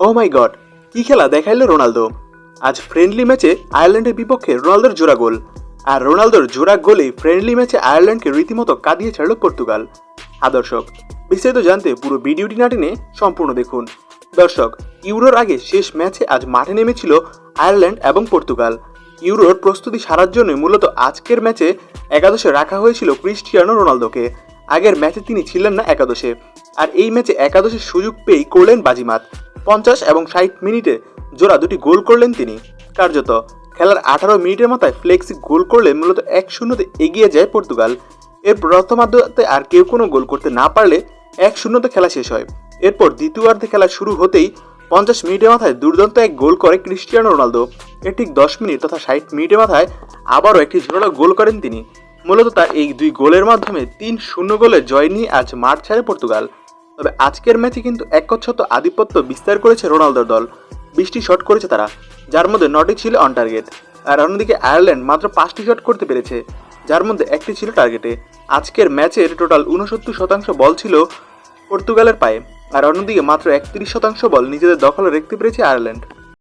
ও মাই god কি খেলা দেখাইলো রোনালদো? আজ ফ্রেন্ডলি ম্যাচে আয়ারল্যান্ডের বিপক্ষে রোনালদোর জোড়া গোল। আর রোনালদোর জোড়া গোলেই ফ্রেন্ডলি ম্যাচে আয়ারল্যান্ডকে রীতিমতো কাঁদিয়ে ছাড়ল পর্তুগাল। আদর্শক বিস্তারিত জানতে পুরো ভিডিওটি না টেনে সম্পূর্ণ দেখুন। দর্শক, ইউরোর আগে শেষ ম্যাচে আজ মাঠে নেমেছিল আয়ারল্যান্ড এবং পর্তুগাল। ইউরোর প্রস্তুতি সারার জন্য মূলত আজকের ম্যাচে একাদশে রাখা হয়েছিল ক্রিস্টিয়ানো রোনালদোকে। আগের ম্যাচে তিনি ছিলেন না একাদশে। আর এই ম্যাচে একাদশের সুযোগ পেয়েই করলেন বাজিমাত। পঞ্চাশ এবং ষাট মিনিটে জোড়া দুটি গোল করলেন তিনি। কার্যত খেলার আঠারো মিনিটের মাথায় ফ্লেক্সি গোল করলে মূলত এক শূন্যতে এগিয়ে যায় পর্তুগাল। এর প্রথমার্ধতে আর কেউ কোনো গোল করতে না পারলে এক শূন্যতে খেলা শেষ হয়। এরপর দ্বিতীয়ার্ধে খেলা শুরু হতেই পঞ্চাশ মিনিটের মাথায় দুর্দান্ত এক গোল করে ক্রিস্টিয়ানো রোনালদো। এর ঠিক দশ মিনিট তথা ষাট মিনিটের মাথায় আবারও একটি জোরালো গোল করেন তিনি। মূলত তার এই দুই গোলের মাধ্যমে তিন শূন্য গোলে জয় নিয়ে আজ মাঠ ছাড়ে পর্তুগাল। তবে আজকের ম্যাচে কিন্তু একচ্ছত আধিপত্য বিস্তার করেছে রোনালদোর দল। বিশটি শট করেছে তারা, যার মধ্যে নটি ছিল অন টার্গেট আর অন্যদিকে আয়ারল্যান্ড মাত্র পাঁচটি শট করতে পেরেছে, যার মধ্যে একটি ছিল টার্গেটে আজকের ম্যাচের টোটাল উনসত্তর শতাংশ বল ছিল পর্তুগালের পায়ে, আর অন্যদিকে মাত্র একত্রিশ শতাংশ বল নিজেদের দখলে রেখতে পেরেছে আয়ারল্যান্ড।